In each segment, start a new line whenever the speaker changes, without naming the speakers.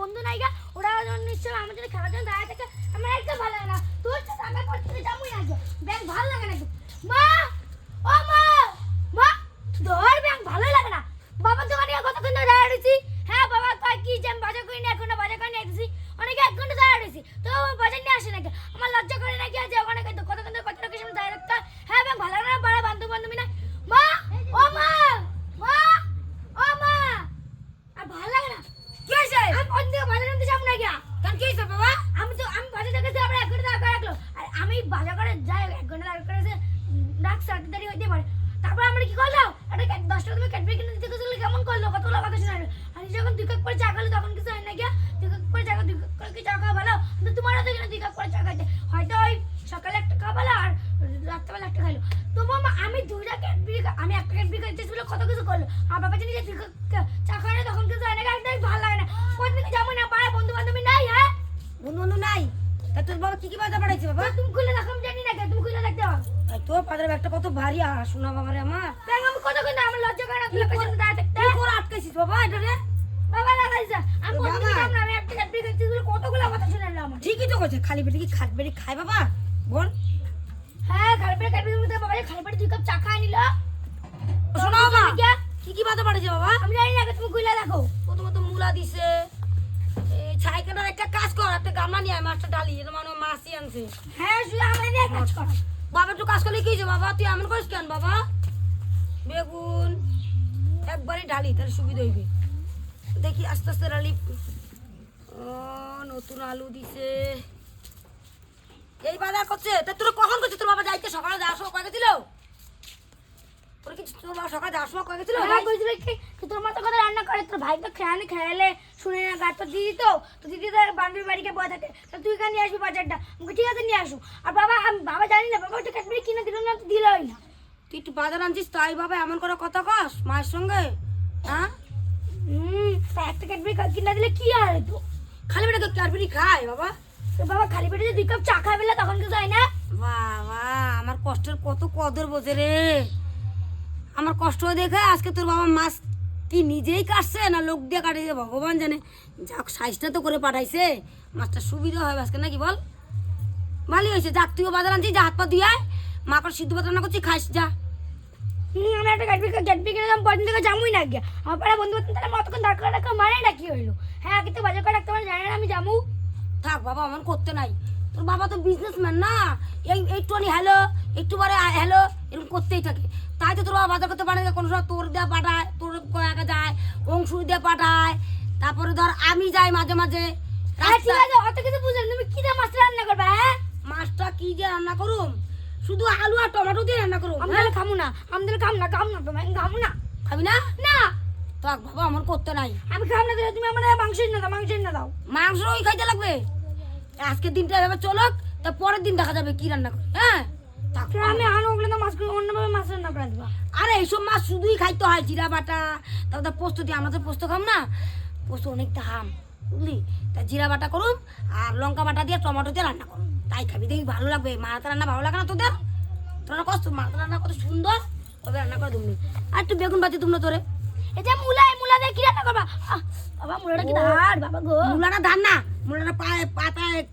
বন্ধু নাইগা ওরা নিশ্চয় আমার জন্য খেলার জন্য দাঁড়ায় থাকে, আমার একদম ভালো লাগে না। তোর সাথে আমার পড়তে থেকে যাবোই না ব্যাংক ভালো লাগে না মা! ও মা! মা! ধর ব্যাংক ভালো লাগে না। বাবা তো দোকানে কতক্ষণ ধরে দাঁড়িয়ে রয়েছি? হ্যাঁ বাবা, কয় কি যে আমি বাজার করি না এখনও বাজার করে না আসছি অনেকে এক ঘণ্টা দাঁড়িয়ে তো বাজার নিয়ে আসে নাকি? আমার লজ্জা করে নাকি আজ বাজার করে যাই, এক ঘণ্টা দাঁড় করে এসে ডাক সাড়ে দেরি হইতে পারে। তারপর আমরা কি করলাম? একটা ক্যাট- দশ টাকা তুমি ক্যাডবেরি কিনে দিতে গেছিলে, কেমন করল? কতগুলো কথা শোনালো? আর যখন দুই কাপ করে চা খালো, তখন কিছু হয় না গিয়া, দুই কাপ করে চা দুই কাপ করে কি চা খাওয়া ভালো কিন্তু তোমার হাতে কিনা দুই কাপ করে চা খাইতে। হয়তো ওই সকালে একটা খাওয়া ভালো আর রাত্রেবেলা একটা খাইলো। তবু আমা- দুইটা ক্যাডবেরি আমি একটা ক্যাডবেরি খাইতে কত কিছু করল? আর বাবা জানি যে দুই কাপ চা খায় না তখন কিছু হয় না একদম ভালো লাগে না কোনদিকে যাব না পাড়ায় বন্ধু বান্ধবী নাই হ্যাঁ
বন্ধু বন্ধু নাই তা তোর বাবা কি বাবা?
তুমি খুলে আমি জানি না কে, তুমি খুলে দেখতে পারো
আর তোর পাদের ব্যাগটা কত ভারী আর শোনা বাবা রে আমার।
ব্যাং আমি কত কিন্তু আমার লজ্জা করে না
কি
লোকের
কর-
থাকতে?
কি করে আটকাইছিস বাবা এটা রে?
বাবা লাগাইছে আমি না একটা কতগুলো কথা আমার
ঠিকই তো করছে খালি পেটে কি খাট বেরি খায় বাবা? বল।
হ্যাঁ খালি পেটে ক্যাডবেরি মধ্যে বাবা খালি পেটে দুই কাপ চা খাই নিল।
শোনা বাবা।
তুমি কি
কি বাজার পাঠাইছে বাবা?
আমি জানি না তুমি খুলে দেখো
প্রথমত মুলা দিছে ছাইকাটার একটা কাজ কর একটা গামলা নিয়ে আয় মাছটা ডালি এটা মানে মাছই আনছে।
হ্যাঁ শুধু আমার নিয়ে কাজ করো।
বাবা একটু কাজ করলে কি হয়েছে? বাবা তুই এমন করিস কেন বাবা? বেগুন একবারই ঢালি তাহলে সুবিধা হইবে। দেখি আস্তে আস্তে ডালি। ও নতুন আলু দিছে। এই বাজার করছে? তা তোর কখন করছে তোর বাবা যাইতে সকালে যাওয়ার সময় কয়ে গেছিল তোর কি তোর বাবা সকালে যাওয়ার সময় কয়ে গেছিল
হ্যাঁ কি কথা রান্না করে তোর ভাই তো খেয়ালে খেয়ালে শুনে না তো দিদি তো তো দিদি তো বান্ধবীর বাড়িতে বয়ে থাকে। তো তুই কেন নিয়ে আসবি বাজারটা? ঠিক আছে নিয়ে আসু আর বাবা আমি বাবা জানি না বাবা কিনে দিল না তো দিলই না।
তুই একটু বাজার আনছিস তাই বাবা এমন করে কথা কস মায়ের সঙ্গে? হ্যাঁ?
হুম একটা ক্যাডবেরি কিনে দিলে কি আর হতো
খালি বেটা কারবিরি খায় বাবা।
তো বাবা খালি পেটে যে দুই কাপ চা তখন কিছু হয় না।
বাবা আমার কষ্টের কত কদর বোঝে রে। আমার কষ্ট দেখে আজকে তোর বাবা মাছ কি নিজেই কাটছে না লোক দিয়ে কাটিয়েছে ভগবান জানে। যাক সাইজটা তো করে পাঠাইছে। মাছটা সুবিধা হবে আজকে নাকি বল? ভালোই হয়েছে। যাক তুইও বাজার আনছিস যা হাত পা ধুয়ে আয়। মা করে সিদ্ধ ভাত রান্না করছি খাইস যা।
আমি একটা ক্যাডবেরি ক্যাডবেরি কিনে দাম পরের থেকে জামুই না গিয়া আমার পাড়া বন্ধু বান্ধব তাহলে মতক্ষণ দরকার রাখা মানে না কি হইল? হ্যাঁ আগে তো বাজার করে রাখতে পারে জানি না আমি জামু
থাক বাবা আমার করতে নাই। তোর বাবা তো বিজনেসম্যান না। এই একটুখানি হ্যালো একটু পরে হ্যালো এরকম করতেই থাকে। তাই তো তোর বাবা বাজার করতে পারে কোনো সময় তোর দেওয়া পাঠায় তোর কয়েকা যায় অংশ দিয়ে পাঠায়। তারপরে ধর আমি যাই মাঝে মাঝে।
ঠিক আছে অত কিছু বুঝলেন তুমি কি দিয়ে মাছ রান্না করবে হ্যাঁ?
মাছটা কি দিয়ে রান্না করুম? শুধু আলু আর টমেটো দিয়ে রান্না করুম
আমি
হ্যাঁ?
খামু না। আমি তাহলে খাম না খাম না তোমার খামু না।
খাবি না?
না।
থাক বাবা আমার করতে নাই।
আমি খাম না তুমি আমার মাংস না দাও মাংস না দাও।
মাংস ওই খাইতে লাগবে? আজকের দিনটা এভাবে চলক তা পরের দিন দেখা যাবে কি রান্না করে। হ্যাঁ?
আমি আনো ওগুলো তো মাছ করে অন্যভাবে মাছ রান্না করে দেবো।
আরে এইসব মাছ শুধুই খাইতে হয় জিরা বাটা তারপর পোস্ত দিয়ে আমরা তো পোস্ত খাম না। পোস্ত অনেক দাম বুঝলি? তা জিরা বাটা করুম আর লঙ্কা বাটা দিয়ে টমেটো দিয়ে রান্না করুম। তাই খাবি দেখবি ভালো লাগবে। মারাতে রান্না ভালো লাগে না তোদের? তোরা কষ্ট মারাতে রান্না কত সুন্দর। কবে রান্না করে তুমি আর একটু বেগুন বাতি তুমি তোরে।
এটা মুলাই মুলা দিয়ে কি রান্না করবা? বাবা মুলাটা কি ধার বাবা গো।
মুলাটা ধান না মুলাটা পায়ে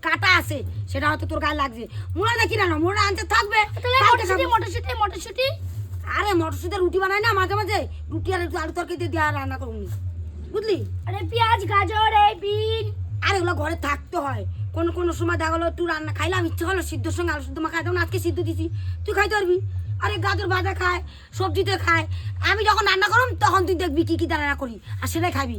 কাটা আছে সেটা হয়তো তোর গায়ে লাগছে। মুলাটা কি না মুলাটা আনতে থাকবে।
মটরশুটি মটরশুটি মটরশুটি।
আরে মটরশুটিতে রুটি বানাই না মাঝে মাঝে রুটি আর একটু আলু তরকারি দিয়ে দেওয়া রান্না করুন বুঝলি?
আরে পেঁয়াজ গাজর এই বিন।
আর এগুলো ঘরে থাকতে হয়। কোন কোন সময় দেখা গেলো একটু রান্না খাইলাম ইচ্ছে হলো সিদ্ধর সঙ্গে আলু সিদ্ধ মাখাই যেমন আজকে সিদ্ধ দিছি। তুই খাইতে পারবি? আরে গাজর ভাজা খায় সবজিতে খায়। আমি যখন রান্না করুম তখন তুই দেখবি কি কি রান্না করি আর সেটাই খাবি।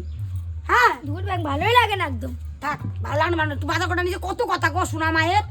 হ্যাঁ?
দুপুর ব্যাগ ভালোই লাগে না একদম।
থাক ভালো না তুই বাধা কটা নিজে কত কথা কো শোনা মায়ের।